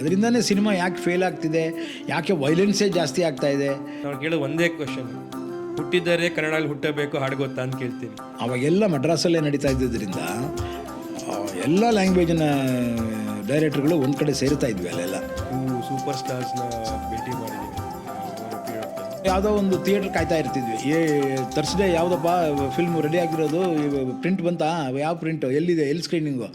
ಅದರಿಂದನೇ ಸಿನಿಮಾ ಯಾಕೆ ಫೇಲ್ ಆಗ್ತಿದೆ? ಯಾಕೆ ವೈಲೆನ್ಸೇ ಜಾಸ್ತಿ ಆಗ್ತಾ ಇದೆ? ನಾನು ಕೇಳೋ ಒಂದೇ ಕ್ವಶನ್ ಹುಟ್ಟಿದರೆ ಕನ್ನಡದಲ್ಲಿ ಹುಟ್ಟಬೇಕು ಹಾಡು ಗೊತ್ತಾ ಅಂತ ಕೇಳ್ತೀನಿ. ಅವಾಗೆಲ್ಲ ಮಡ್ರಾಸಲ್ಲೇ ನಡೀತಾ ಇದ್ದಿದ್ದರಿಂದ ಎಲ್ಲ ಲ್ಯಾಂಗ್ವೇಜಿನ ಡೈರೆಕ್ಟರ್ಗಳು ಒಂದು ಕಡೆ ಸೇರ್ತಾ ಇದ್ವಿ ಅಲ್ಲೆಲ್ಲ. ಸೂಪರ್ ಸ್ಟಾರ್ಸ್ನ ಭೇಟಿ ಮಾಡಿದ್ವಿ. ಯಾವುದೋ ಒಂದು ಥಿಯೇಟ್ರ್ ಕಾಯ್ತಾ ಇರ್ತಿದ್ವಿ. ಏ ತರ್ಸ್ಡೇ ಯಾವುದಪ್ಪ ಫಿಲ್ಮ್ ರೆಡಿ ಆಗಿರೋದು? ಪ್ರಿಂಟ್ ಬಂತಾ? ಯಾವ ಪ್ರಿಂಟು ಎಲ್ಲಿದೆ? ಎಲ್ಲಿ ಸ್ಕ್ರೀನಿಂಗು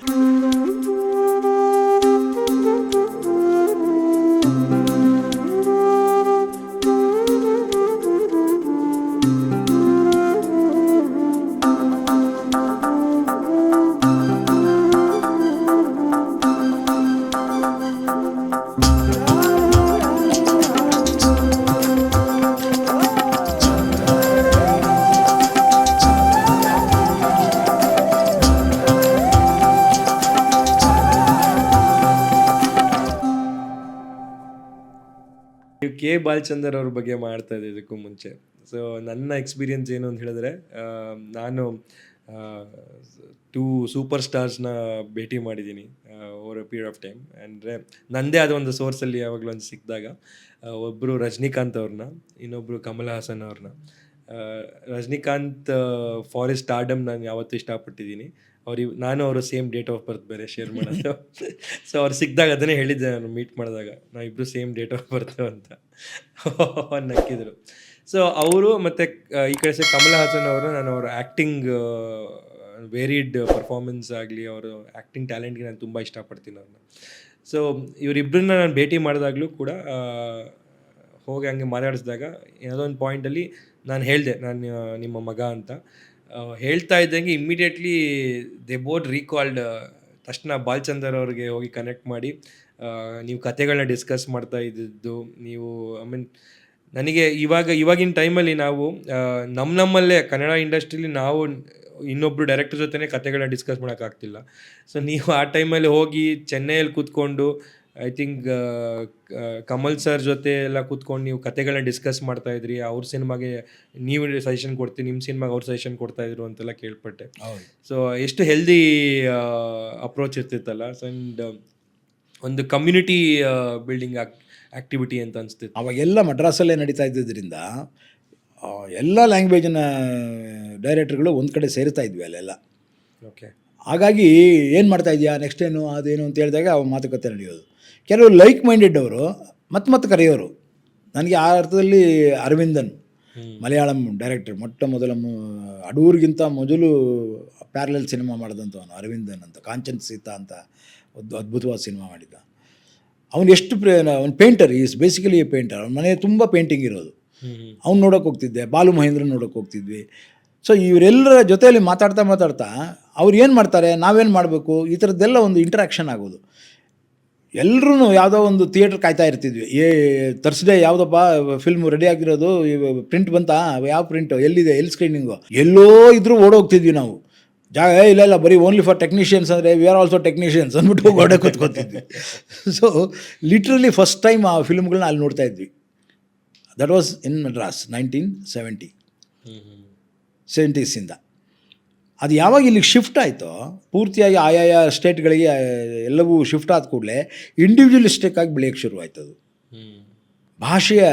ಕೆ ಬಾಲಚಂದರ್ ಅವ್ರ ಬಗ್ಗೆ ಮಾಡ್ತಾ ಇದ್ದೆ ಇದಕ್ಕೂ ಮುಂಚೆ. ಸೊ ನನ್ನ ಎಕ್ಸ್ಪೀರಿಯನ್ಸ್ ಏನು ಅಂತ ಹೇಳಿದ್ರೆ ನಾನು ಟೂ ಸೂಪರ್ ಸ್ಟಾರ್ಸ್ನ ಭೇಟಿ ಮಾಡಿದ್ದೀನಿ over a period of time ಅಂದರೆ ನನ್ನದೇ ಆದ ಒಂದು ಸೋರ್ಸಲ್ಲಿ ಯಾವಾಗಲೂ ಒಂದು ಸಿಕ್ಕಿದಾಗ ಒಬ್ಬರು ರಜನಿಕಾಂತ್ ಅವ್ರನ್ನ ಇನ್ನೊಬ್ಬರು ಕಮಲ್ ಹಾಸನ್ ಅವ್ರನ್ನ. ರಜನಿಕಾಂತ್ ಫಾರೆಸ್ಟ್ ಆರ್ಡಮ್ ನಾನು ಯಾವತ್ತೂ ಇಷ್ಟಪಟ್ಟಿದ್ದೀನಿ. ಅವ್ರು ನಾನು ಅವರು ಸೇಮ್ ಡೇಟ್ ಆಫ್ ಬರ್ತ್ ಬೇರೆ ಶೇರ್ ಮಾಡೋದು. ಸೊ ಅವ್ರು ಸಿಕ್ಕಿದಾಗ ಅದನ್ನೇ ಹೇಳಿದ್ದೆ ನಾನು ಮೀಟ್ ಮಾಡಿದಾಗ. ನಾವಿಬ್ಬರು ಸೇಮ್ ಡೇಟ್ ಆಫ್ ಬರ್ತ್ ಅಂತ. ನಕ್ಕಿದ್ರು ಸೊ ಅವರು ಮತ್ತು ಈ ಕಡೆ ಸೆ ಕಮಲ್ ಹಾಸನ್ ಅವರು, ನಾನು ಅವರ ಆ್ಯಕ್ಟಿಂಗ್ ವೇರಿಡ್ ಪರ್ಫಾರ್ಮೆನ್ಸ್ ಆಗಲಿ, ಅವರು ಆ್ಯಕ್ಟಿಂಗ್ ಟ್ಯಾಲೆಂಟ್ಗೆ ನಾನು ತುಂಬ ಇಷ್ಟಪಡ್ತೀನಿ ಅವ್ರನ್ನ ಸೊ ಇವರಿಬ್ಬರನ್ನ ನಾನು ಭೇಟಿ ಮಾಡಿದಾಗಲೂ ಕೂಡ ಹೋಗಿ ಹಂಗೆ ಮಾತಾಡಿಸಿದಾಗ ಯಾವುದೋ ಒಂದು ಪಾಯಿಂಟಲ್ಲಿ ನಾನು ಹೇಳಿದೆ, ನಾನು ನಿಮ್ಮ ಮಗ ಅಂತ. ಹೇಳ್ತಾ ಇದ್ದಂಗೆ ಇಮ್ಮಿಡಿಯೇಟ್ಲಿ ದೆ ಬೋರ್ಡ್ ರೀಕಾಲ್ಡ್ ತಕ್ಷಣ ಬಾಲ್ಚಂದರ್ ಅವ್ರಿಗೆ ಹೋಗಿ ಕನೆಕ್ಟ್ ಮಾಡಿ ನೀವು ಕತೆಗಳನ್ನ ಡಿಸ್ಕಸ್ ಮಾಡ್ತಾ ಇದ್ದಿದ್ದು, ನೀವು ಐ ಮೀನ್ ನನಗೆ ಇವಾಗ, ಇವಾಗಿನ ಟೈಮಲ್ಲಿ ನಾವು ನಮ್ಮ ನಮ್ಮಲ್ಲೇ ಕನ್ನಡ ಇಂಡಸ್ಟ್ರೀಲಿ ನಾವು ಇನ್ನೊಬ್ರು ಡೈರೆಕ್ಟರ್ ಜೊತೆನೇ ಕತೆಗಳನ್ನ ಡಿಸ್ಕಸ್ ಮಾಡೋಕ್ಕಾಗ್ತಿಲ್ಲ ಸೊ ನೀವು ಆ ಟೈಮಲ್ಲಿ ಹೋಗಿ, ಚೆನ್ನೈಯಲ್ಲಿ ಕೂತ್ಕೊಂಡು ಐ ಥಿಂಕ್ ಕಮಲ್ ಸರ್ ಜೊತೆ ಎಲ್ಲ ಕೂತ್ಕೊಂಡು ನೀವು ಕತೆಗಳನ್ನ ಡಿಸ್ಕಸ್ ಮಾಡ್ತಾ ಇದ್ರಿ. ಅವ್ರ ಸಿನಿಮಾಗೆ ನೀವು ಸಜೆಷನ್ ಕೊಡ್ತೀವಿ ನಿಮ್ಮ ಸಿನಿಮಾಗೆ ಅವ್ರು ಸಜೆಷನ್ ಕೊಡ್ತಾ ಇದ್ರು ಅಂತೆಲ್ಲ ಕೇಳ್ಪಟ್ಟೆ. ಸೊ ಎಷ್ಟು ಹೆಲ್ದಿ ಅಪ್ರೋಚ್ ಇರ್ತಿತ್ತಲ್ಲ? ಆ್ಯಂಡ್ ಒಂದು ಕಮ್ಯುನಿಟಿ ಬಿಲ್ಡಿಂಗ್ ಆಕ್ಟಿವಿಟಿ ಅಂತ ಅನಿಸ್ತಿತ್ತು. ಅವಾಗೆಲ್ಲ ಮಡ್ರಾಸಲ್ಲೇ ನಡೀತಾ ಇದ್ದಿದ್ದರಿಂದ ಎಲ್ಲ ಲ್ಯಾಂಗ್ವೇಜಿನ ಡೈರೆಕ್ಟರ್ಗಳು ಒಂದು ಕಡೆ ಸೇರ್ತಾ ಇದ್ವಿ ಅಲ್ಲೆಲ್ಲ. ಓಕೆ ಹಾಗಾಗಿ ಏನು ಮಾಡ್ತಾ ಇದೆಯಾ ನೆಕ್ಸ್ಟ್ ಏನು ಅದೇನು ಅಂತ ಹೇಳಿದಾಗ ಮಾತುಕತೆ ನಡೆಯೋದು. ಕೆಲವು ಲೈಕ್ ಮೈಂಡೆಡ್ ಅವರು ಮತ್ತೆ ಮತ್ತೆ ಕರೆಯೋರು. ನನಗೆ ಆ ಅರ್ಥದಲ್ಲಿ ಅರವಿಂದನ್ ಮಲಯಾಳಂ ಡೈರೆಕ್ಟರ್ ಮೊಟ್ಟ ಮೊದಲ ಅಡೂರಿಗಿಂತ ಮೊದಲು ಪ್ಯಾರಲಲ್ ಸಿನಿಮಾ ಮಾಡಿದಂಥವನು ಅರವಿಂದನ್ ಅಂತ ಕಾಂಚನ್ ಸೀತಾ ಅಂತ ಒಂದು ಅದ್ಭುತವಾದ ಸಿನಿಮಾ ಮಾಡಿದ್ದ. ಅವನು ಎಷ್ಟು ಪ್ರೇ ಅವ್ನು painter is basically a painter ಅವ್ನ ಮನೆ ತುಂಬ ಪೇಂಟಿಂಗ್ ಇರೋದು. ಅವ್ನು ನೋಡೋಕೆ ಹೋಗ್ತಿದ್ದೆ ಬಾಲು ಮಹೇಂದ್ರ ನೋಡೋಕೆ ಹೋಗ್ತಿದ್ವಿ. ಸೊ ಇವರೆಲ್ಲರ ಜೊತೆಯಲ್ಲಿ ಮಾತಾಡ್ತಾ ಮಾತಾಡ್ತಾ ಅವ್ರು ಏನು ಮಾಡ್ತಾರೆ ನಾವೇನು ಮಾಡಬೇಕು ಈ ಥರದ್ದೆಲ್ಲ ಒಂದು ಇಂಟ್ರಾಕ್ಷನ್ ಆಗೋದು. ಎಲ್ಲರೂ ಯಾವುದೋ ಒಂದು ಥಿಯೇಟ್ರ್ ಕಾಯ್ತಾ ಇರ್ತಿದ್ವಿ. ಏ ತರ್ಸ್ಡೇ ಯಾವುದಪ್ಪ ಫಿಲ್ಮ್ ರೆಡಿ ಆಗಿರೋದು ಪ್ರಿಂಟ್ ಬಂತಾ? ಯಾವ ಪ್ರಿಂಟ್ ಎಲ್ಲಿದೆ? ಎಲ್ಲಿ ಸ್ಕ್ರೀನಿಂಗು ಎಲ್ಲೋ ಇದ್ರೂ ಓಡೋಗ್ತಿದ್ವಿ ನಾವು. ಜಾಗ "ಏ, ಇಲ್ಲ ಇಲ್ಲ ಬರೀ ಓನ್ಲಿ ಫಾರ್ ಟೆಕ್ನಿಷಿಯನ್ಸ್ ಅಂದರೆ ವಿ ಆರ್ ಆಲ್ಸೋ ಟೆಕ್ನಿಷಿಯನ್ಸ್ ಅಂದ್ಬಿಟ್ಟು ಗೋಡೆ ಕೂತ್ಕೊತಿದ್ವಿ. ಸೊ ಲಿಟ್ರಲಿ ಫಸ್ಟ್ ಟೈಮ್ ಆ ಫಿಲ್ಮ್ಗಳನ್ನ ಅಲ್ಲಿ ನೋಡ್ತಾ ಇದ್ವಿ. That was in Madras nineteen seventy ಸೆವೆಂಟೀಸಿಂದ ಅದು ಯಾವಾಗ ಇಲ್ಲಿಗೆ ಶಿಫ್ಟ್ ಆಯಿತೋ ಪೂರ್ತಿಯಾಗಿ ಆಯಾಯ ಸ್ಟೇಟ್ಗಳಿಗೆ ಎಲ್ಲವೂ ಶಿಫ್ಟ್ ಆದ ಕೂಡಲೇ ಇಂಡಿವಿಜುವಲಿಸ್ಟಿಕ್ ಆಗಿ ಬೆಳೆಯೋಕ್ಕೆ ಶುರುವಾಯ್ತು ಅದು ಭಾಷೆಯ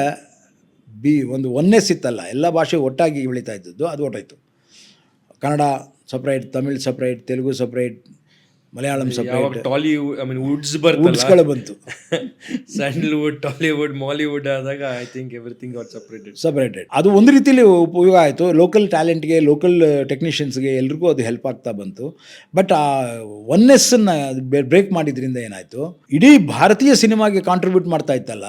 ಬಿ ಒಂದು ಒನ್ನೆಸ್ ಸಿತ್ತಲ್ಲ ಎಲ್ಲ ಭಾಷೆ ಒಟ್ಟಾಗಿ ಬೆಳೀತಾ ಇದ್ದದ್ದು ಅದು ಒಟ್ಟಾಯಿತು. Kannada separate Tamil separate Telugu separate Malayalam ಯಾವಾಗ separate Tollywood I mean woods ಬರ್ತಲ್ಲ ಬಂತು. ಸ್ಯಾಂಡಲ್ವುಡ್ ಟಾಲಿವುಡ್ ಮಾಲಿವುಡ್ ಆದಾಗ I think everything are separated separated ಅದು ಒಂದು ರೀತಿಯಲ್ಲಿ ಉಪಯೋಗ ಆಯಿತು. ಲೋಕಲ್ ಟ್ಯಾಲೆಂಟ್ಗೆ ಲೋಕಲ್ ಟೆಕ್ನಿಷಿಯನ್ಸ್ಗೆ ಎಲ್ರಿಗೂ ಅದು ಹೆಲ್ಪ್ ಆಗ್ತಾ ಬಂತು. ಬಟ್ ಆ ಒನ್ನೆಸ್ಸನ್ನು ಬ್ರೇಕ್ ಮಾಡಿದ್ರಿಂದ ಏನಾಯ್ತು? ಇಡೀ ಭಾರತೀಯ ಸಿನಿಮಾಗೆ ಕಾಂಟ್ರಿಬ್ಯೂಟ್ ಮಾಡ್ತಾ ಇತ್ತಲ್ಲ?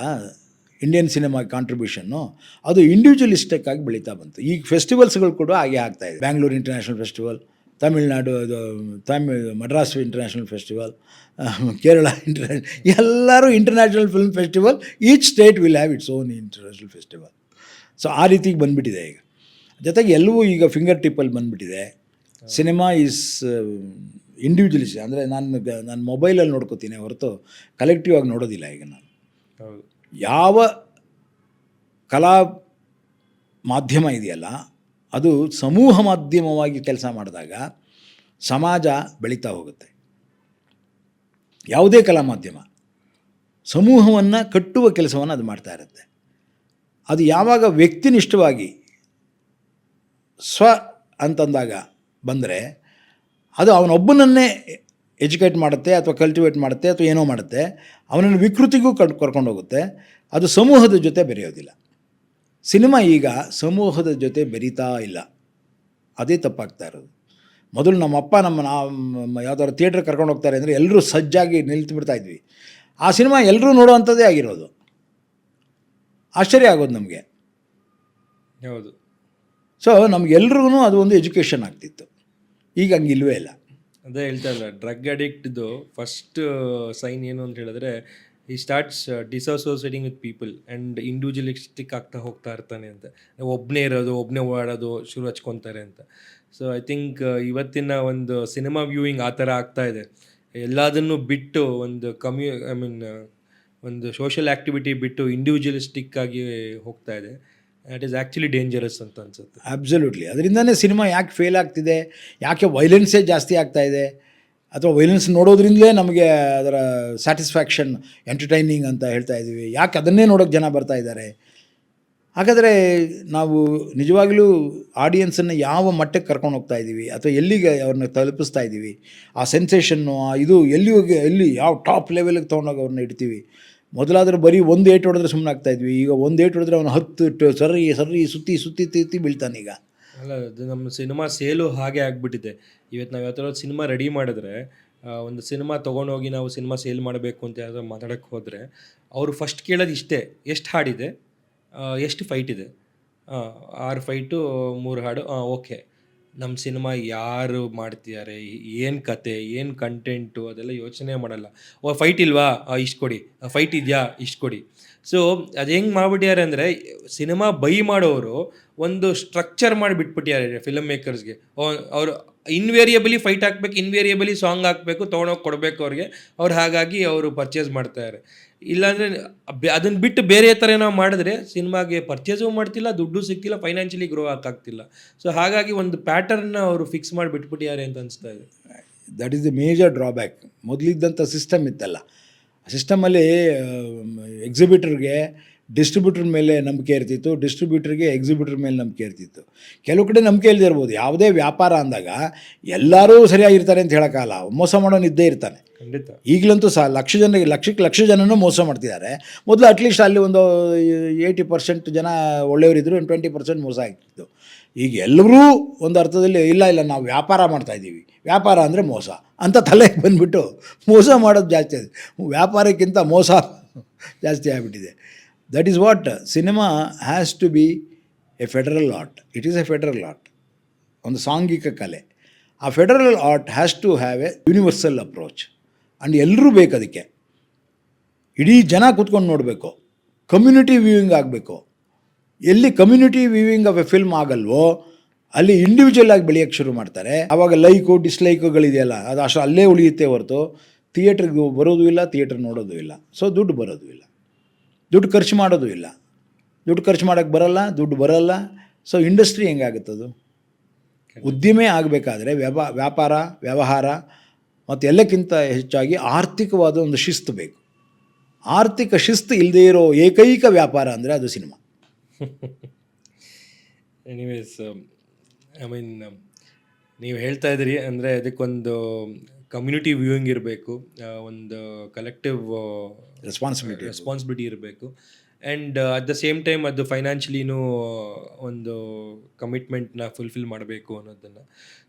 ಇಂಡಿಯನ್ ಸಿನಿಮಾಗೆ ಕಾಂಟ್ರಿಬ್ಯೂಷನ್ನು ಅದು ಇಂಡಿವಿಜುವಲಿಸ್ಟಿಕ್ ಆಗಿ ಬೆಳೀತಾ ಬಂತು. ಈಗ ಫೆಸ್ಟಿವಲ್ಸ್ಗಳು ಕೂಡ ಹಾಗೆ ಆಗ್ತಾ ಇದೆ. ಬ್ಯಾಂಗ್ಳೂರು ಇಂಟರ್ನ್ಯಾಷನಲ್ ಫೆಸ್ಟಿವಲ್ ತಮಿಳ್ನಾಡು ಅದು Tamil Madras international festival Kerala international ಎಲ್ಲರೂ international film festival each state will have its own international festival so ಆ ರೀತಿಗೆ ಬಂದುಬಿಟ್ಟಿದೆ ಈಗ. ಜೊತೆಗೆ ಎಲ್ಲವೂ ಈಗ ಫಿಂಗರ್ ಟಿಪ್ಪಲ್ಲಿ ಬಂದುಬಿಟ್ಟಿದೆ. ಸಿನಿಮಾ ಈಸ್ ಇಂಡಿವಿಜುವಲಿಸ್ ಅಂದರೆ ನಾನು ನಾನು ಮೊಬೈಲಲ್ಲಿ ನೋಡ್ಕೋತೀನಿ ಹೊರತು ಕಲೆಕ್ಟಿವ್ ಆಗಿ ನೋಡೋದಿಲ್ಲ ಈಗ ನಾನು. ಯಾವ ಕಲಾ ಮಾಧ್ಯಮ ಇದೆಯಲ್ಲ ಅದು ಸಮೂಹ ಮಾಧ್ಯಮವಾಗಿ ಕೆಲಸ ಮಾಡಿದಾಗ ಸಮಾಜ ಬೆಳೀತಾ ಹೋಗುತ್ತೆ. ಯಾವುದೇ ಕಲಾ ಮಾಧ್ಯಮ ಸಮೂಹವನ್ನು ಕಟ್ಟುವ ಕೆಲಸವನ್ನು ಅದು ಮಾಡ್ತಾ ಇರುತ್ತೆ. ಅದು ಯಾವಾಗ ವ್ಯಕ್ತಿನಿಷ್ಠವಾಗಿ ಸ್ವ ಅಂತಂದಾಗ ಬಂದರೆ ಅದು ಅವನೊಬ್ಬನನ್ನೇ ಎಜುಕೇಟ್ ಮಾಡುತ್ತೆ ಅಥವಾ ಕಲ್ಟಿವೇಟ್ ಮಾಡುತ್ತೆ ಅಥವಾ ಏನೋ ಮಾಡುತ್ತೆ, ಅವನನ್ನು ವಿಕೃತಿಗೂ ಕರ್, ಕರ್ಕೊಂಡೋಗುತ್ತೆ, ಅದು ಸಮೂಹದ ಜೊತೆ ಬೆರೆಯೋದಿಲ್ಲ. ಸಿನಿಮಾ ಈಗ ಸಮೂಹದ ಜೊತೆ ಬೆರೀತಾ ಇಲ್ಲ. ಅದೇ ತಪ್ಪಾಗ್ತಾ ಇರೋದು. ಮೊದಲು ನಮ್ಮ ಅಪ್ಪ ನಮ್ಮ ನಾವು ಯಾವ್ದಾದ್ರು ಥಿಯೇಟ್ರ್ ಕರ್ಕೊಂಡು ಹೋಗ್ತಾರೆ ಅಂದರೆ ಎಲ್ಲರೂ ಸಜ್ಜಾಗಿ ನಿಲ್ತು ಬಿಡ್ತಾ ಇದ್ವಿ. ಆ ಸಿನಿಮಾ ಎಲ್ಲರೂ ನೋಡುವಂಥದ್ದೇ ಆಗಿರೋದು. ಆಶ್ಚರ್ಯ ಆಗೋದು ನಮಗೆ. ಹೌದು. ಸೊ ನಮಗೆಲ್ರಿಗೂ ಅದು ಒಂದು ಎಜುಕೇಷನ್ ಆಗ್ತಿತ್ತು. ಈಗ ಹಂಗಿಲ್ವೇ ಇಲ್ಲ. ಅದೇ ಹೇಳ್ತಾ ಇಲ್ಲ ಡ್ರಗ್ ಅಡಿಕ್ಟ್ದು ಫಸ್ಟ್ ಸೈನ್ ಏನು ಅಂತ ಹೇಳಿದ್ರೆ ಈ starts dissociating with people and individualistic ಆಗ್ತಾ ಹೋಗ್ತಾ ಇರ್ತಾನೆ ಅಂತ. ಒಬ್ಬನೇ ಇರೋದು ಒಬ್ಬನೇ ಓಡಾಡೋದು ಶುರು ಹಚ್ಕೊತಾರೆ ಅಂತ. ಸೊ ಐ ಥಿಂಕ್ ಇವತ್ತಿನ ಒಂದು ಸಿನಿಮಾ ವ್ಯೂಯಿಂಗ್ ಆ ಥರ ಆಗ್ತಾ ಇದೆ. ಎಲ್ಲದನ್ನು ಬಿಟ್ಟು ಒಂದು ಕಮ್ಯೂ ಐ ಮೀನ್ ಒಂದು ಸೋಷಿಯಲ್ ಆ್ಯಕ್ಟಿವಿಟಿ ಬಿಟ್ಟು ಇಂಡಿವಿಜುವಲಿಸ್ಟಿಕ್ ಆಗಿ ಹೋಗ್ತಾ ಇದೆ. ದಟ್ ಈಸ್ ಆ್ಯಕ್ಚುಲಿ ಡೇಂಜರಸ್ ಅಂತ ಅನ್ಸುತ್ತೆ. ಅಬ್ಸಲ್ಯೂಟ್ಲಿ ಅದರಿಂದನೇ ಸಿನಿಮಾ ಯಾಕೆ ಫೇಲ್ ಆಗ್ತಿದೆ? ಯಾಕೆ ವೈಲೆನ್ಸೇ ಜಾಸ್ತಿ ಆಗ್ತಾ ಇದೆ? ಅಥವಾ ವೈಲೆನ್ಸ್ ನೋಡೋದ್ರಿಂದಲೇ ನಮಗೆ ಅದರ ಸ್ಯಾಟಿಸ್ಫ್ಯಾಕ್ಷನ್ ಎಂಟರ್ಟೈನಿಂಗ್ ಅಂತ ಹೇಳ್ತಾ ಇದ್ದೀವಿ. ಯಾಕೆ ಅದನ್ನೇ ನೋಡೋಕ್ಕೆ ಜನ ಬರ್ತಾ ಇದ್ದಾರೆ? ಹಾಗಾದರೆ ನಾವು ನಿಜವಾಗಲೂ ಆಡಿಯನ್ಸನ್ನು ಯಾವ ಮಟ್ಟಕ್ಕೆ ಕರ್ಕೊಂಡು ಹೋಗ್ತಾ ಇದ್ದೀವಿ? ಅಥವಾ ಎಲ್ಲಿಗೆ ಅವ್ರನ್ನ ತಲುಪಿಸ್ತಾ ಇದ್ದೀವಿ? ಆ ಸೆನ್ಸೇಷನ್ನು ಆ ಇದು ಎಲ್ಲಿ ಹೋಗಿ, ಎಲ್ಲಿ, ಯಾವ ಟಾಪ್ ಲೆವೆಲ್ಗೆ ತೊಗೊಂಡೋಗಿ ಅವ್ರನ್ನ ಇಡ್ತೀವಿ? ಮೊದಲಾದರೂ ಬರೀ ಒಂದು ಏಟ್ ಹೊಡೆದ್ರೆ ಸುಮ್ಮನೆ ಆಗ್ತಾಯಿದ್ವಿ ಈಗ ಒಂದು ಏಟ್ ಹೊಡೆದ್ರೆ ಅವನು ಹತ್ತು ಸರಿ ಸರಿ, ಸುತ್ತಿ ಸುತ್ತಿ, ತಿತ್ತಿ ಬೀಳ್ತಾನೀಗ ಅಲ್ಲ, ಅದು ನಮ್ಮ ಸಿನಿಮಾ ಸೇಲು ಹಾಗೆ ಆಗಿಬಿಟ್ಟಿದೆ. ಇವತ್ತು ನಾವು ಯಾವ್ದಾದ್ರು ಸಿನಿಮಾ ರೆಡಿ ಮಾಡಿದ್ರೆ ಒಂದು ಸಿನಿಮಾ ತೊಗೊಂಡೋಗಿ ನಾವು ಸಿನಿಮಾ ಸೇಲ್ ಮಾಡಬೇಕು ಅಂತ ಯಾವ್ದಾದ್ರು ಮಾತಾಡೋಕ್ಕೆ ಹೋದರೆ, ಅವರು ಫಸ್ಟ್ ಕೇಳೋದು ಇಷ್ಟೇ. ಎಷ್ಟು ಹಾಡಿದೆ ಎಷ್ಟು ಫೈಟ್ ಇದೆ? ಆರು ಫೈಟು ಮೂರು ಹಾಡು ಓಕೆ ನಮ್ಮ ಸಿನಿಮಾ ಯಾರು ಮಾಡ್ತಿದ್ದಾರೆ, ಏನು ಕತೆ, ಏನು ಕಂಟೆಂಟು ಅದೆಲ್ಲ ಯೋಚನೆ ಮಾಡಲ್ಲ. ಓ ಫೈಟ್ ಇಲ್ವಾ? ಇಷ್ಟು ಕೊಡಿ. ಫೈಟ್ ಇದೆಯಾ? ಇಷ್ಟು ಕೊಡಿ. ಸೊ ಅದು ಹೆಂಗೆ ಮಾಡಿಬಿಟ್ಟಿದ್ದಾರೆ ಅಂದರೆ, ಸಿನಿಮಾ ಬೈ ಮಾಡೋರು ಒಂದು ಸ್ಟ್ರಕ್ಚರ್ ಮಾಡಿ ಬಿಟ್ಬಿಟ್ಟಿದ್ದಾರೆ ಫಿಲಮ್ ಮೇಕರ್ಸ್ಗೆ ಅವರು ಇನ್ವೇರಿಯಬಲಿ ಫೈಟ್ ಹಾಕ್ಬೇಕು ಇನ್ವೇರಿಯಬಲಿ ಸಾಂಗ್ ಹಾಕಬೇಕು, ತೊಗೊಂಡೋಗಿ ಕೊಡಬೇಕು ಅವ್ರಿಗೆ. ಅವ್ರು ಹಾಗಾಗಿ ಅವರು ಪರ್ಚೇಸ್ ಮಾಡ್ತಾರೆ ಇಲ್ಲಾಂದರೆ ಅದನ್ನು ಬಿಟ್ಟು ಬೇರೆ ಥರ ಏನೋ ಮಾಡಿದ್ರೆ ಸಿನಿಮಾಗೆ ಪರ್ಚೇಸು ಮಾಡ್ತಿಲ್ಲ, ದುಡ್ಡು ಸಿಕ್ತಿಲ್ಲ ಫೈನಾನ್ಷಿಯಲಿ ಗ್ರೋ ಹಾಕಾಗ್ತಿಲ್ಲ ಸೊ ಹಾಗಾಗಿ ಒಂದು ಪ್ಯಾಟರ್ನ ಅವರು ಫಿಕ್ಸ್ ಮಾಡಿ ಬಿಟ್ಬಿಟ್ಟಿದ್ದಾರೆ ಅಂತ ಅನಿಸ್ತಾ ಇದೆ. That is the major drawback ಮೊದಲಿದ್ದಂಥ system ಇತ್ತಲ್ಲ. ಸಿಸ್ಟಮಲ್ಲಿ ಎಕ್ಸಿಬಿಟರ್ಗೆ ಡಿಸ್ಟ್ರಿಬ್ಯೂಟರ್ ಮೇಲೆ ನಂಬಿಕೆ ಇರ್ತಿತ್ತು ಡಿಸ್ಟ್ರಿಬ್ಯೂಟರ್ಗೆ ಎಕ್ಸಿಬ್ಯೂಟರ್ ಮೇಲೆ ನಂಬಿಕೆ ಇರ್ತಿತ್ತು. ಕೆಲವು ಕಡೆ ನಂಬಿಕೆ ಇಲ್ಲದೆ ಇರ್ಬೋದು. ಯಾವುದೇ ವ್ಯಾಪಾರ ಅಂದಾಗ ಎಲ್ಲರೂ ಸರಿಯಾಗಿರ್ತಾರೆ ಅಂತ ಹೇಳೋಕ್ಕಾಗಲ್ಲ. ಮೋಸ ಮಾಡೋನು ಇದ್ದೇ ಇರ್ತಾನೆ. ಖಂಡಿತ. ಈಗಲಂತೂ ಸಹ ಲಕ್ಷ ಜನರಿಗೆ ಲಕ್ಷಕ್ಕೆ ಲಕ್ಷ ಜನನೂ ಮೋಸ ಮಾಡ್ತಿದ್ದಾರೆ. ಮೊದಲು ಅಟ್ಲೀಸ್ಟ್ ಅಲ್ಲಿ ಒಂದು ಏಯ್ಟಿ ಪರ್ಸೆಂಟ್ ಜನ ಒಳ್ಳೆಯವರಿದ್ದರು ಟ್ವೆಂಟಿ ಪರ್ಸೆಂಟ್ ಮೋಸ ಆಗ್ತಿತ್ತು. ಈಗ ಎಲ್ಲರೂ ಒಂದು ಅರ್ಥದಲ್ಲಿ ಇಲ್ಲ ಇಲ್ಲ ನಾವು ವ್ಯಾಪಾರ ಮಾಡ್ತಾ ಇದ್ದೀವಿ. ವ್ಯಾಪಾರ ಅಂದರೆ ಮೋಸ. ಅಂತ ತಲೆಗೆ ಬಂದುಬಿಟ್ಟು ಮೋಸ ಮಾಡೋದು ಜಾಸ್ತಿ ಇದೆ ವ್ಯಾಪಾರಕ್ಕಿಂತ ಮೋಸ ಜಾಸ್ತಿ ಆಗಿಬಿಟ್ಟಿದೆ. That is what cinema has to be a federal art it is a federal art ಒಂದು ಸಾಂಘಿಕ ಕಲೆ ಆ federal art has to have a universal approach and ಎಲ್ಲರೂ ಬೇಕು ಅದಕ್ಕೆ. ಇಡೀ ಜನ ಕೂತ್ಕೊಂಡು ನೋಡಬೇಕು. ಕಮ್ಯುನಿಟಿ ವ್ಯೂವಿಂಗ್ ಆಗಬೇಕು. ಎಲ್ಲಿ community viewing of a film ಆಗಲ್ವೋ, ಅಲ್ಲಿ ಇಂಡಿವಿಜುವಲ್ ಆಗಿ ಬೆಳೆಯೋಕ್ಕೆ ಶುರು ಮಾಡ್ತಾರೆ. ಆವಾಗ ಲೈಕು ಡಿಸ್ಲೈಕುಗಳಿದೆಯಲ್ಲ ಅದು ಅಷ್ಟು ಅಲ್ಲೇ ಉಳಿಯುತ್ತೆ ಹೊರತು ಥಿಯೇಟ್ರಿಗೆ ಬರೋದು ಇಲ್ಲ ಥಿಯೇಟ್ರ್ ನೋಡೋದು ಇಲ್ಲ. ಸೊ ದುಡ್ಡು ಬರೋದು ಇಲ್ಲ. ದುಡ್ಡು ಖರ್ಚು ಮಾಡೋದು ಇಲ್ಲ. ದುಡ್ಡು ಖರ್ಚು ಮಾಡೋಕ್ಕೆ ಬರಲ್ಲ, ದುಡ್ಡು ಬರಲ್ಲ. ಸೊ ಇಂಡಸ್ಟ್ರಿ ಹೆಂಗಾಗುತ್ತದು ಉದ್ದಿಮೆ ಆಗಬೇಕಾದ್ರೆ ವ್ಯವ, ವ್ಯಾಪಾರ, ವ್ಯವಹಾರ, ಮತ್ತು ಎಲ್ಲಕ್ಕಿಂತ ಹೆಚ್ಚಾಗಿ ಆರ್ಥಿಕವಾದ ಒಂದು ಶಿಸ್ತು ಬೇಕು. ಆರ್ಥಿಕ ಶಿಸ್ತು ಇಲ್ಲದೇ ಇರೋ ಏಕೈಕ ವ್ಯಾಪಾರ ಅಂದರೆ ಅದು ಸಿನಿಮಾ. ಎನಿವೇಸ್ ಐ ಮೀನ್ ನೀವು ಹೇಳ್ತಾ ಇದ್ದೀರಿ ಅಂದರೆ ಅದಕ್ಕೊಂದು ಕಮ್ಯುನಿಟಿ ವ್ಯೂಯಿಂಗ್ ಇರಬೇಕು ಒಂದು ಕಲೆಕ್ಟಿವ್ ರೆಸ್ಪಾನ್ಸಿಬಿಲಿಟಿ ರೆಸ್ಪಾನ್ಸಿಬಿಲಿಟಿ ಇರಬೇಕು. And at the same time ಅದು ಫೈನಾನ್ಷಿಯಲಿನೂ ಒಂದು ಕಮಿಟ್ಮೆಂಟ್ನ ಫುಲ್ಫಿಲ್ ಮಾಡಬೇಕು ಅನ್ನೋದನ್ನು.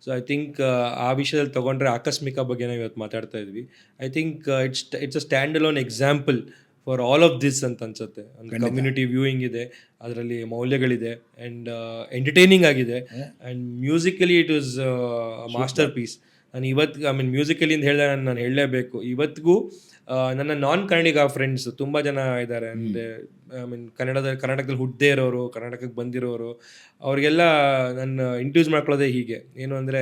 ಸೊ ಐ ಥಿಂಕ್ ಆ ವಿಷಯದಲ್ಲಿ ತೊಗೊಂಡ್ರೆ ಆಕಸ್ಮಿಕ ಬಗ್ಗೆ ನಾವು ಇವತ್ತು ಮಾತಾಡ್ತಾ ಇದ್ವಿ. I think it's it's a stand alone example for all of this ಅಂತ ಅನ್ಸುತ್ತೆ. ಒಂದು ಕಮ್ಯುನಿಟಿ ವ್ಯೂಯಿಂಗ್ ಇದೆ ಅದರಲ್ಲಿ ಮೌಲ್ಯಗಳಿದೆ ಆ್ಯಂಡ್ ಎಂಟರ್ಟೈನಿಂಗ್ ಆಗಿದೆ. And musically it is masterpiece ನಾನು ಇವತ್ತು ಐ ಮೀನ್ ಮ್ಯೂಸಿಕಲಿ ಅಂತ ಹೇಳಿದ್ರೆ ನಾನು ನಾನು ಹೇಳಲೇಬೇಕು. ಇವತ್ತಿಗೂ ನನ್ನ ನಾನ್ ಕನ್ನಡಿಗ ಫ್ರೆಂಡ್ಸ್ ತುಂಬ ಜನ ಇದ್ದಾರೆ. ಅಂದರೆ ಐ ಮೀನ್ ಕನ್ನಡದ ಕರ್ನಾಟಕದಲ್ಲಿ ಹುಟ್ಟದೇ ಇರೋರು ಕರ್ನಾಟಕಕ್ಕೆ ಬಂದಿರೋರು ಅವರಿಗೆಲ್ಲ ನನ್ನ ಇಂಟ್ರೂಸ್ ಮಾಡ್ಕೊಳ್ಳೋದೇ ಹೀಗೆ. ಏನು ಅಂದರೆ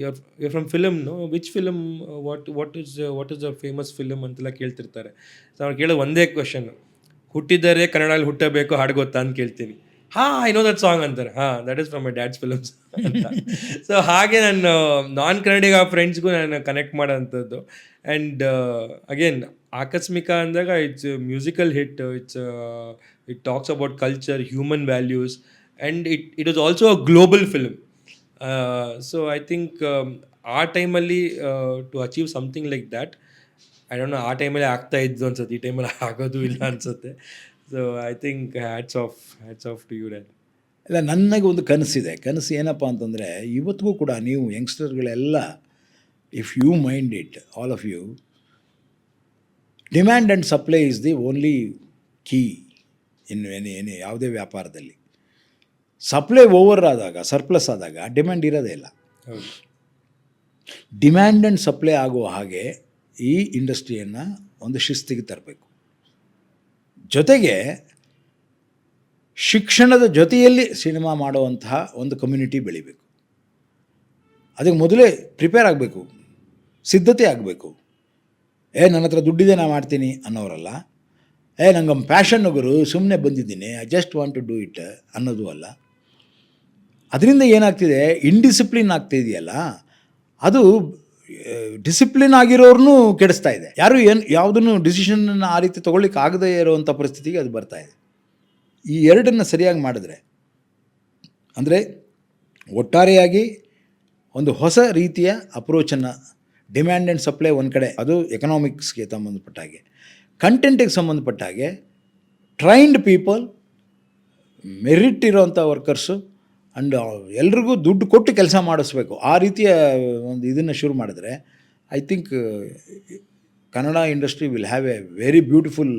your your from ಫಿಲಮ್ನು which film what what is what is a famous film ಅಂತೆಲ್ಲ ಕೇಳ್ತಿರ್ತಾರೆ. ಸೊ ಅವ್ರು ಕೇಳೋ ಒಂದೇ ಕ್ವಶನ್ ಹುಟ್ಟಿದ್ದಾರೆ ಕನ್ನಡದಲ್ಲಿ ಹುಟ್ಟಬೇಕು ಹಾಡು ಗೊತ್ತಾ ಅಂತ ಕೇಳ್ತೀನಿ. ಹಾ ಐ ನೋ ದಟ್ ಸಾಂಗ್ ಅಂತಾರೆ. ಹಾ that is from my dad's films ಅಂತ. ಸೊ ಹಾಗೆ ನಾನು ನಾನ್ ಕನ್ನಡಿಗ ಫ್ರೆಂಡ್ಸ್ಗೂ ನಾನು ಕನೆಕ್ಟ್ ಮಾಡೋಂಥದ್ದು. ಆ್ಯಂಡ್ ಅಗೇನ್ ಆಕಸ್ಮಿಕ ಅಂದಾಗ it's musical hit it's it talks about culture human values and it it is also a global film so I think ಆ ಟೈಮಲ್ಲಿ to achieve something like that I don't know ಆ ಟೈಮಲ್ಲಿ ಆಗ್ತಾ ಇದ್ದು ಅನ್ಸುತ್ತೆ, ಈ ಟೈಮಲ್ಲಿ ಆಗೋದು ಇಲ್ಲ ಅನ್ಸುತ್ತೆ. So I think hats off hats off to you dad ಇಲ್ಲ ನನಗೆ ಒಂದು ಕನಸಿದೆ ಕನಸು ಏನಪ್ಪ ಅಂತಂದರೆ ಇವತ್ತಿಗೂ ಕೂಡ ನೀವು ಯಂಗ್ಸ್ಟರ್ಗಳೆಲ್ಲ if you mind it all of you demand and supply is the only key in any any ಯಾವುದೇ ವ್ಯಾಪಾರದಲ್ಲಿ. ಸಪ್ಲೈ ಓವರ್ ಆದಾಗ ಸರ್ಪ್ಲಸ್ ಆದಾಗ ಡಿಮ್ಯಾಂಡ್ ಇರೋದೇ ಇಲ್ಲ. ಡಿಮ್ಯಾಂಡ್ ಆ್ಯಂಡ್ ಸಪ್ಲೈ ಆಗುವ ಹಾಗೆ ಈ ಇಂಡಸ್ಟ್ರಿಯನ್ನು ಒಂದು ಶಿಸ್ತಿಗೆ ತರಬೇಕು. ಜೊತೆಗೆ ಶಿಕ್ಷಣದ ಜೊತೆಯಲ್ಲಿ ಸಿನಿಮಾ ಮಾಡುವಂತಹ ಒಂದು ಕಮ್ಯುನಿಟಿ ಬೆಳಿಬೇಕು. ಅದಕ್ಕೆ ಮೊದಲೇ ಪ್ರಿಪೇರ್ ಆಗಬೇಕು, ಸಿದ್ಧತೆ ಆಗಬೇಕು. ಏ, ನನ್ನ ಹತ್ರ ದುಡ್ಡಿದೆ, ನಾ ಮಾಡ್ತೀನಿ ಅನ್ನೋರಲ್ಲ. ಏ ನಂಗೆ ಪ್ಯಾಷನ್ ಗುರು ಸುಮ್ಮನೆ ಬಂದಿದ್ದೀನಿ I just want to do it ಅನ್ನೋದು ಅಲ್ಲ. ಅದರಿಂದ ಏನಾಗ್ತಿದೆ ಇಂಡಿಸಿಪ್ಲಿನ್ ಆಗ್ತಿದೆಯಲ್ಲ, ಅದು ಡಿಸಿಪ್ಲಿನ್ ಆಗಿರೋರ್ನು ಕೆಡಿಸ್ತಾ ಇದೆ. ಯಾರು ಏನು ಯಾವುದನ್ನು ಡಿಸಿಷನ್ ಆ ರೀತಿ ತೊಗೊಳ್ಳಿಕ್ಕೆ ಆಗದೇ ಇರುವಂಥ ಪರಿಸ್ಥಿತಿಗೆ ಅದು ಬರ್ತಾ ಇದೆ. ಈ ಎರಡನ್ನು ಸರಿಯಾಗಿ ಮಾಡಿದ್ರೆ, ಅಂದರೆ ಒಟ್ಟಾರೆಯಾಗಿ ಒಂದು ಹೊಸ ರೀತಿಯ ಅಪ್ರೋಚನ್ನು ಡಿಮ್ಯಾಂಡ್ ಆ್ಯಂಡ್ ಸಪ್ಲೈ ಒಂದು ಕಡೆ, ಅದು ಎಕನಾಮಿಕ್ಸ್ಗೆ ಸಂಬಂಧಪಟ್ಟ ಹಾಗೆ. ಕಂಟೆಂಟಿಗೆ ಸಂಬಂಧಪಟ್ಟ ಹಾಗೆ ಟ್ರೈನ್ಡ್ ಪೀಪಲ್ ಮೆರಿಟ್ ಇರೋವಂಥ ವರ್ಕರ್ಸು ಆ್ಯಂಡ್ ಎಲ್ರಿಗೂ ದುಡ್ಡು ಕೊಟ್ಟು ಕೆಲಸ ಮಾಡಿಸ್ಬೇಕು. ಆ ರೀತಿಯ ಒಂದು ಇದನ್ನು ಶುರು ಮಾಡಿದ್ರೆ I think Kannada industry will have a very beautiful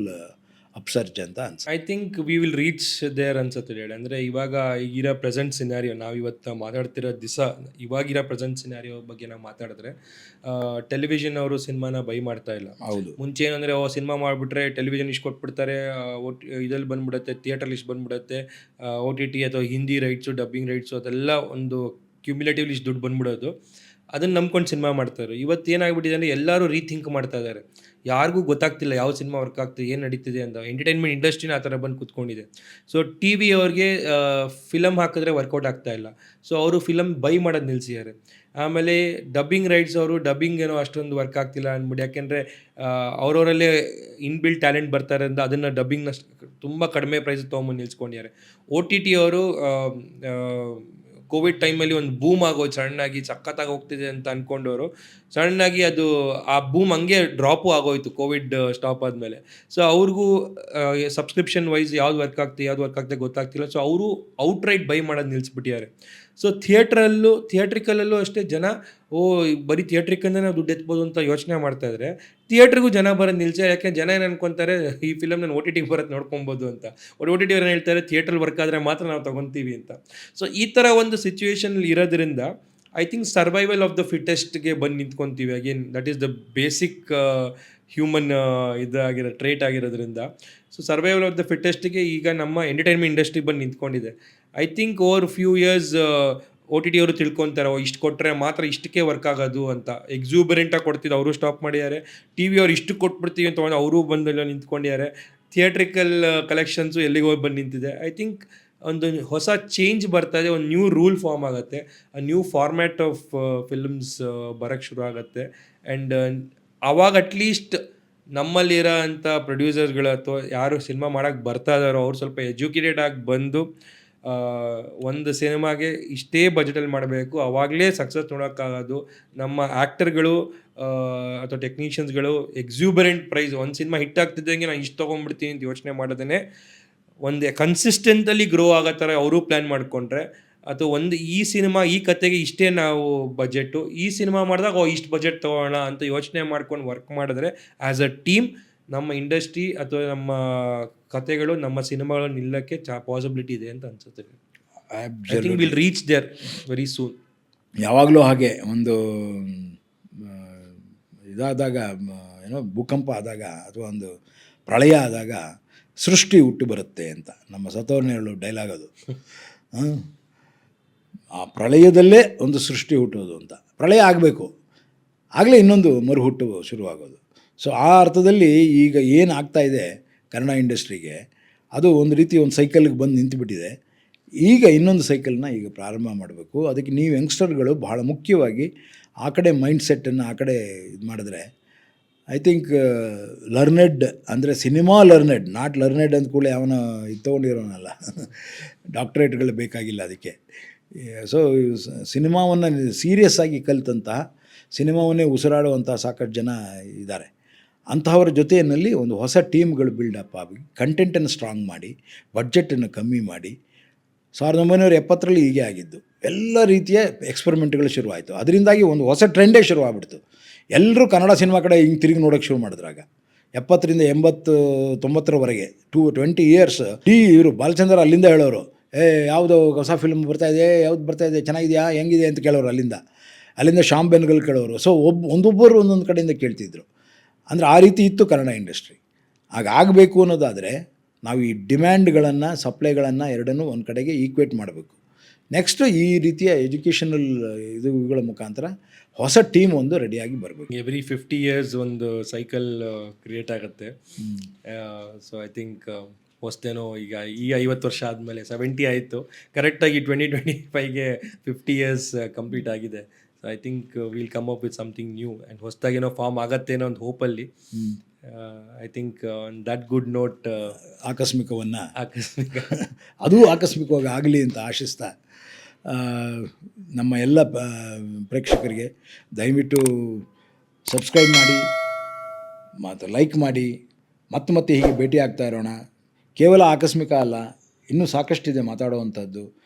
upsurge ಅಂತ ಅನ್ಸುತ್ತೆ. I think we will reach there ಅನ್ಸುತ್ತೆ ಹೇಳಿ. ಅಂದರೆ ಇವಾಗ ಈಗಿರೋ ಪ್ರೆಸೆಂಟ್ ಸಿನಾರಿಯೋ ನಾವು ಇವತ್ತು ಮಾತಾಡ್ತಿರೋ ದಿಸ ಇವಾಗಿರೋ ಪ್ರೆಸೆಂಟ್ ಸಿನಾರಿಯೋ ಬಗ್ಗೆ ನಾವು ಮಾತಾಡಿದ್ರೆ ಟೆಲಿವಿಷನ್ ಅವರು ಸಿನಿಮಾನ ಬೈ ಮಾಡ್ತಾ ಇಲ್ಲ. ಹೌದು. ಮುಂಚೆ ಏನಂದರೆ ಓ ಸಿನಿಮಾ ಮಾಡಿಬಿಟ್ರೆ ಟೆಲಿವಿಷನ್ ಇಷ್ಟು ಕೊಟ್ಬಿಡ್ತಾರೆ ಇದಲ್ಲಿ ಬಂದ್ಬಿಡುತ್ತೆ ಥಿಯೇಟರ್ ಇಷ್ಟು ಬಂದ್ಬಿಡುತ್ತೆ ಓ ಟಿ ಟಿ ಅಥವಾ ಹಿಂದಿ ರೈಟ್ಸು ಡಬ್ಬಿಂಗ್ ರೈಟ್ಸು ಅದೆಲ್ಲ ಒಂದು ಕ್ಯುಮ್ಯುಲೇಟಿವ್ಲಿ ಇಷ್ಟು ದುಡ್ಡು ಬಂದ್ಬಿಡೋದು. ಅದನ್ನು ನಂಬ್ಕೊಂಡು ಸಿನಿಮಾ ಮಾಡ್ತಾರೆ ಇವತ್ತು ಏನಾಗ್ಬಿಟ್ಟಿದೆ ಅಂದರೆ ಎಲ್ಲರೂ ರೀಥಿಂಕ್ ಮಾಡ್ತಾ ಇದ್ದಾರೆ ಯಾರಿಗೂ ಗೊತ್ತಾಗ್ತಿಲ್ಲ ಯಾವ ಸಿನಿಮಾ ವರ್ಕ್ ಆಗ್ತಿದೆ, ಏನು ನಡೀತಿದೆ ಅಂತ. ಎಂಟರ್ಟೈನ್ಮೆಂಟ್ ಇಂಡಸ್ಟ್ರಿನ ಆ ಥರ ಬಂದು ಕೂತ್ಕೊಂಡಿದೆ. ಸೊ ಟಿ ವಿ ಅವ್ರಿಗೆ ಫಿಲಮ್ ಹಾಕಿದ್ರೆ ವರ್ಕೌಟ್ ಆಗ್ತಾ ಇಲ್ಲ. ಸೊ ಅವರು ಫಿಲಮ್ ಬೈ ಮಾಡೋದು ನಿಲ್ಸಿದ್ದಾರೆ ಆಮೇಲೆ ಡಬ್ಬಿಂಗ್ ರೈಟ್ಸ್ ಅವರು ಡಬ್ಬಿಂಗ್ ಏನೋ ಅಷ್ಟೊಂದು ವರ್ಕ್ ಆಗ್ತಿಲ್ಲ ಅಂದ್ಬಿಟ್ಟು ಯಾಕೆಂದರೆ ಅವರವರಲ್ಲೇ ಇನ್ಬಿಲ್ಟ್ ಟ್ಯಾಲೆಂಟ್ ಬರ್ತಾರೆ ಅಂತ ಅದನ್ನು ಡಬ್ಬಿಂಗ್ನ ತುಂಬ ಕಡಿಮೆ ಪ್ರೈಸ್ ತೊಗೊಂಬಂದು ನಿಲ್ಸ್ಕೊಂಡಿದ್ದಾರೆ ಓ ಟಿ ಟಿ ಅವರು ಕೋವಿಡ್ ಟೈಮಲ್ಲಿ ಒಂದು ಬೂಮ್ ಆಗೋ ಸಣ್ಣಾಗಿ ಸಖತ್ತಾಗಿ ಹೋಗ್ತಿದೆ ಅಂತ ಅಂದ್ಕೊಂಡವರು ಸಣ್ಣಾಗಿ ಅದು ಆ ಬೂಮ್ ಹಂಗೆ ಡ್ರಾಪು ಆಗೋಯ್ತು ಕೋವಿಡ್ ಸ್ಟಾಪ್ ಆದಮೇಲೆ. ಸೊ ಅವ್ರಿಗೂ ಸಬ್ಸ್ಕ್ರಿಪ್ಷನ್ ವೈಸ್ ಯಾವ್ದು ವರ್ಕ್ ಆಗ್ತಿ, ಯಾವ್ದು ವರ್ಕ್ ಆಗ್ತದೆ ಗೊತ್ತಾಗ್ತಿಲ್ಲ. ಸೊ ಅವರು ಔಟ್ರೈಟ್ ಬೈ ಮಾಡೋದು ನಿಲ್ಲಿಸ್ಬಿಟ್ಟಿದ್ದಾರೆ ಸೊ ಥಿಯೇಟ್ರಲ್ಲೂ ಥಿಯೇಟ್ರಿಕಲಲ್ಲೂ ಅಷ್ಟೇ ಜನ, ಓ ಬರೀ ಥಿಯೇಟ್ರಿಕಂದ್ರೆ ನಾವು ದುಡ್ಡು ಎತ್ಬೋದು ಅಂತ ಯೋಚನೆ ಮಾಡ್ತಾ ಇದ್ದರೆ ಥಿಯೇಟ್ರಿಗೂ ಜನ ಬರೋದು ನಿಲ್ಸೆ, ಯಾಕೆ ಜನ ಏನು ಅನ್ಕೊಂತಾರೆ, ಈ ಫಿಲಮ್ ನಾನು ಓ ಟಿ ಟಿಗೆ ಬರೋದು ನೋಡ್ಕೊಬೋದು ಅಂತ. ಓ ಟಿ ಟಿ ಅವ್ರು ಹೇಳ್ತಾರೆ ಥಿಯೇಟ್ರಲ್ಲಿ ವರ್ಕ್ ಆದರೆ ಮಾತ್ರ ನಾವು ತೊಗೊತೀವಿ ಅಂತ. ಸೊ ಈ ಥರ ಒಂದು ಸಿಚುವೇಶನ್ ಇರೋದ್ರಿಂದ I think survival of the ಫಿಟೆಸ್ಟ್ಗೆ ಬಂದು ನಿಂತ್ಕೊತೀವಿ. Again that is the basic human ಇದಾಗಿರೋ trait ಆಗಿರೋದ್ರಿಂದ. ಸೊ ಸರ್ವೈವಲ್ ಆಫ್ ದ ಫಿಟ್ಟೆಸ್ಟಿಗೆ ಈಗ ನಮ್ಮ ಎಂಟರ್ಟೈನ್ಮೆಂಟ್ ಇಂಡಸ್ಟ್ರಿ ಬಂದು ನಿಂತ್ಕೊಂಡಿದೆ. I think over few years O T T ಅವರು ತಿಳ್ಕೊತಾರೆ ಇಷ್ಟು ಕೊಟ್ಟರೆ ಮಾತ್ರ ಇಷ್ಟಕ್ಕೆ ವರ್ಕ್ ಆಗೋದು ಅಂತ. ಎಕ್ಸೂಬರೆಂಟಾಗಿ ಕೊಡ್ತಿದ್ದು ಅವರು ಸ್ಟಾಪ್ ಮಾಡಿದ್ದಾರೆ. ಟಿ ವಿ ಅವ್ರು ಇಷ್ಟು ಕೊಟ್ಬಿಡ್ತೀವಿ ಅಂತ ತೊಗೊಂಡು ಅವರು ಬಂದು ನಿಂತ್ಕೊಂಡಿದ್ದಾರೆ. ಥಿಯೇಟ್ರಿಕಲ್ ಕಲೆಕ್ಷನ್ಸು ಎಲ್ಲಿಗೆ ಹೋಗಿ ಬಂದು ನಿಂತಿದೆ. ಐ ಥಿಂಕ್ ಒಂದು ಹೊಸ ಚೇಂಜ್ ಬರ್ತಾ ಇದೆ, ಒಂದು ನ್ಯೂ ರೂಲ್ ಫಾರ್ಮ್ ಆಗುತ್ತೆ. ಆ ನ್ಯೂ ಫಾರ್ಮ್ಯಾಟ್ ಆಫ್ ಫಿಲ್ಮ್ಸ್ ಬರೋಕ್ಕೆ ಶುರು ಆಗುತ್ತೆ. ಆ್ಯಂಡ್ ಅವಾಗ ಅಟ್ಲೀಸ್ಟ್ ನಮ್ಮಲ್ಲಿರೋ ಅಂಥ ಪ್ರೊಡ್ಯೂಸರ್ಗಳು ಅಥವಾ ಯಾರು ಸಿನಿಮಾ ಮಾಡೋಕ್ಕೆ ಬರ್ತಾ ಇದ್ದಾರೋ ಅವ್ರು ಸ್ವಲ್ಪ ಎಜುಕೇಟೆಡ್ ಆಗಿ ಬಂದು ಒಂದು ಸಿನಿಮಾಗೆ ಇಷ್ಟೇ ಬಜೆಟಲ್ಲಿ ಮಾಡಬೇಕು. ಅವಾಗಲೇ ಸಕ್ಸಸ್ ನೋಡೋಕ್ಕಾಗೋದು. ನಮ್ಮ ಆ್ಯಕ್ಟರ್ಗಳು ಅಥವಾ ಟೆಕ್ನಿಷಿಯನ್ಸ್ಗಳು ಎಕ್ಸ್ಯೂಬರೆಂಟ್ ಪ್ರೈಸ್ ಒಂದು ಸಿನಿಮಾ ಹಿಟ್ ಆಗ್ತಿದ್ದಂಗೆ ನಾನು ಇಷ್ಟು ತೊಗೊಂಡ್ಬಿಡ್ತೀನಿ ಅಂತ ಯೋಚನೆ ಮಾಡೋದೇ ಒಂದು ಕನ್ಸಿಸ್ಟೆಂಟಲ್ಲಿ ಗ್ರೋ ಆಗೋ ಥರ ಅವರು ಪ್ಲ್ಯಾನ್ ಮಾಡಿಕೊಂಡ್ರೆ ಅಥವಾ ಒಂದು ಈ ಸಿನಿಮಾ ಈ ಕತೆಗೆ ಇಷ್ಟೇ ನಾವು ಬಜೆಟ್ಟು ಈ ಸಿನಿಮಾ ಮಾಡಿದಾಗ ಓ ಇಷ್ಟು ಬಜೆಟ್ ತೊಗೊಳ್ಳೋಣ ಅಂತ ಯೋಚನೆ ಮಾಡ್ಕೊಂಡು ವರ್ಕ್ ಮಾಡಿದ್ರೆ ಆ್ಯಸ್ ಅ ಟೀಮ್ ನಮ್ಮ ಇಂಡಸ್ಟ್ರಿ ಅಥವಾ ನಮ್ಮ ಕತೆಗಳು ನಮ್ಮ ಸಿನಿಮಾಗಳು ನಿಲ್ಲಕ್ಕೆ ಚಾ ಪಾಸಿಬಿಲಿಟಿ ಇದೆ ಅಂತ ಅನ್ಸುತ್ತೆ. I think will reach there very soon ಯಾವಾಗಲೂ ಹಾಗೆ ಒಂದು ಇದಾದಾಗ ಏನೋ ಭೂಕಂಪ ಆದಾಗ ಅಥವಾ ಒಂದು ಪ್ರಳಯ ಆದಾಗ ಸೃಷ್ಟಿ ಹುಟ್ಟು ಬರುತ್ತೆ ಅಂತ ನಮ್ಮ ಸತೋರ್ನ ಹೇಳೋ ಡೈಲಾಗ್ ಅದು. ಆ ಪ್ರಳಯದಲ್ಲೇ ಒಂದು ಸೃಷ್ಟಿ ಹುಟ್ಟೋದು ಅಂತ. ಪ್ರಳಯ ಆಗಬೇಕು. ಆಗಲೇ ಇನ್ನೊಂದು ಮರು ಹುಟ್ಟು ಶುರುವಾಗೋದು. ಸೊ ಆ ಅರ್ಥದಲ್ಲಿ ಈಗ ಏನು ಆಗ್ತಾ ಇದೆ ಕನ್ನಡ ಇಂಡಸ್ಟ್ರಿಗೆ, ಅದು ಒಂದು ರೀತಿ ಒಂದು ಸೈಕಲ್ಗೆ ಬಂದು ನಿಂತುಬಿಟ್ಟಿದೆ. ಈಗ ಇನ್ನೊಂದು ಸೈಕಲ್ನ ಈಗ ಪ್ರಾರಂಭ ಮಾಡಬೇಕು. ಅದಕ್ಕೆ ನೀವು ಯಂಗ್ಸ್ಟರ್ಗಳು ಬಹಳ ಮುಖ್ಯವಾಗಿ ಆ ಕಡೆ ಮೈಂಡ್ ಸೆಟ್ಟನ್ನು ಆ ಕಡೆ ಇದು ಮಾಡಿದ್ರೆ, ಐ ಥಿಂಕ್ ಲರ್ನೆಡ್ ಅಂದರೆ ಸಿನಿಮಾ ಲರ್ನೆಡ್, ನಾಟ್ ಲರ್ನೆಡ್ ಅಂದ ಕೂಡಲೇ ಅವನು ಇದು ತೊಗೊಂಡಿರೋನಲ್ಲ. ಡಾಕ್ಟ್ರೇಟ್ಗಳು ಬೇಕಾಗಿಲ್ಲ ಅದಕ್ಕೆ. ಸೊ ಸಿನಿಮಾವನ್ನು ಸೀರಿಯಸ್ ಆಗಿ ಕಲಿತಂತಹ ಸಿನಿಮಾವನ್ನೇ ಉಸಿರಾಡುವಂಥ ಸಾಕಷ್ಟು ಜನ ಇದ್ದಾರೆ. ಅಂತಹವರ ಜೊತೆಯಲ್ಲಿ ಒಂದು ಹೊಸ ಟೀಮ್ಗಳು ಬಿಲ್ಡಪ್ ಆಗಿ ಕಂಟೆಂಟನ್ನು ಸ್ಟ್ರಾಂಗ್ ಮಾಡಿ ಬಡ್ಜೆಟನ್ನು ಕಮ್ಮಿ ಮಾಡಿ, ಸಾವಿರದ ಒಂಬೈನೂರ ಎಪ್ಪತ್ತರಲ್ಲಿ ಹೀಗೆ ಆಗಿದ್ದು. ಎಲ್ಲ ರೀತಿಯ ಎಕ್ಸ್ಪೆರಿಮೆಂಟ್ಗಳು ಶುರುವಾಯಿತು. ಅದರಿಂದಾಗಿ ಒಂದು ಹೊಸ ಟ್ರೆಂಡೇ ಶುರುವಾಗ್ಬಿಡ್ತು. ಎಲ್ಲರೂ ಕನ್ನಡ ಸಿನಿಮಾ ಕಡೆ ಹಿಂಗೆ ತಿರುಗಿ ನೋಡೋಕ್ಕೆ ಶುರು ಮಾಡಿದ್ರಾಗ ಎಪ್ಪತ್ತರಿಂದ ಎಂಬತ್ತು ತೊಂಬತ್ತರವರೆಗೆ ಟೂ ಟ್ವೆಂಟಿ ಇಯರ್ಸ್ ಟಿ ಇವರು ಬಾಲಚಂದ್ರ ಅಲ್ಲಿಂದ ಹೇಳೋರು ಏ ಯಾವುದು ಹೊಸ ಫಿಲ್ಮ್ ಬರ್ತಾ ಇದೆ ಯಾವ್ದು ಬರ್ತಾ ಇದೆ ಚೆನ್ನಾಗಿದೆಯಾ ಹೆಂಗಿದೆ ಅಂತ ಕೇಳೋರು ಅಲ್ಲಿಂದ. ಅಲ್ಲಿಂದ ಶಾಮ್ ಬೆನ್ಗಲ್ ಕೇಳೋರು. ಸೊ ಒಬ್ಬ ಒಂದೊಬ್ಬರು ಒಂದೊಂದು ಕಡೆಯಿಂದ ಕೇಳ್ತಿದ್ರು. ಅಂದರೆ ಆ ರೀತಿ ಇತ್ತು ಕನ್ನಡ ಇಂಡಸ್ಟ್ರಿ ಆಗ ಆಗಬೇಕು ಅನ್ನೋದಾದರೆ ನಾವು ಈ ಡಿಮ್ಯಾಂಡ್ಗಳನ್ನು ಸಪ್ಲೈಗಳನ್ನು ಎರಡನ್ನೂ ಒಂದು ಕಡೆಗೆ ಈಕ್ವೇಟ್ ಮಾಡಬೇಕು. ನೆಕ್ಸ್ಟು ಈ ರೀತಿಯ ಎಜುಕೇಷನಲ್ ಇದುಗಳ ಮುಖಾಂತರ ಹೊಸ ಟೀಮ್ ಒಂದು ರೆಡಿಯಾಗಿ ಬರಬೇಕು. ಎವ್ರಿ ಫಿಫ್ಟಿ ಇಯರ್ಸ್ ಒಂದು ಸೈಕಲ್ ಕ್ರಿಯೇಟ್ ಆಗುತ್ತೆ. ಸೊ ಐ ಥಿಂಕ್ ಹೊಸ್ತೇನೋ ಈಗ ಈ ಐವತ್ತು ವರ್ಷ ಆದಮೇಲೆ ಸೆವೆಂಟಿ ಆಯಿತು. ಕರೆಕ್ಟಾಗಿ ಟ್ವೆಂಟಿ ಟ್ವೆಂಟಿ ಫೈವ್ಗೆ ಫಿಫ್ಟಿ ಇಯರ್ಸ್ ಕಂಪ್ಲೀಟ್ ಆಗಿದೆ. So I think will come up with something new and ಹೊಸದಾಗೇನೋ form ಆಗತ್ತೇನೋ ಒಂದು ಹೋಪಲ್ಲಿ I think that good note ಆಕಸ್ಮಿಕವನ್ನು. ಆಕಸ್ಮಿಕ. ಅದು ಆಕಸ್ಮಿಕವಾಗಿ ಆಗಲಿ ಅಂತ ಆಶಿಸ್ತಾ ನಮ್ಮ ಎಲ್ಲ ಪ್ರೇಕ್ಷಕರಿಗೆ ದಯವಿಟ್ಟು ಸಬ್ಸ್ಕ್ರೈಬ್ ಮಾಡಿ ಮತ್ತು ಲೈಕ್ ಮಾಡಿ ಮತ್ತೆ ಮತ್ತೆ ಹೀಗೆ ಭೇಟಿ ಆಗ್ತಾ ಇರೋಣ. ಕೇವಲ ಆಕಸ್ಮಿಕ ಅಲ್ಲ, ಇನ್ನೂ ಸಾಕಷ್ಟಿದೆ ಮಾತಾಡುವಂಥದ್ದು.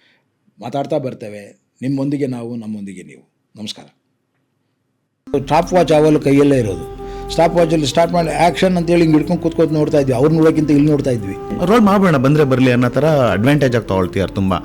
ಮಾತಾಡ್ತಾ ಬರ್ತೇವೆ. ನಿಮ್ಮೊಂದಿಗೆ ನಾವು, ನಮ್ಮೊಂದಿಗೆ ನೀವು. ನಮಸ್ಕಾರ. ಸ್ಟಾಪ್ ವಾಚ್ ಯಾವಾಗಲೂ ಕೈಯಲ್ಲೇ ಇರೋದು. ಸ್ಟಾಪ್ ವಾಚಲ್ಲಿ ಸ್ಟಾರ್ಟ್ ಮಾಡಿ ಆ್ಯಕ್ಷನ್ ಅಂತೇಳಿ ಹಿಂಗೆ ಹಿಡ್ಕೊಂಡು ಕೂತ್ಕೊಂಡು ನೋಡ್ತಾ ಇದ್ವಿ. ಅವ್ರು ನೋಡೋಕ್ಕಿಂತ ಇಲ್ಲಿ ನೋಡ್ತಾ ಇದ್ವಿ. ರೋಲ್ ಮಾಡಬೇಡ ಬಂದರೆ ಬರಲಿ ಅನ್ನೋ ಥರ ಅಡ್ವಾಂಟೇಜ್ ಆಗಿ ತೊಗೊಳ್ತೀಯಾರ ತುಂಬ.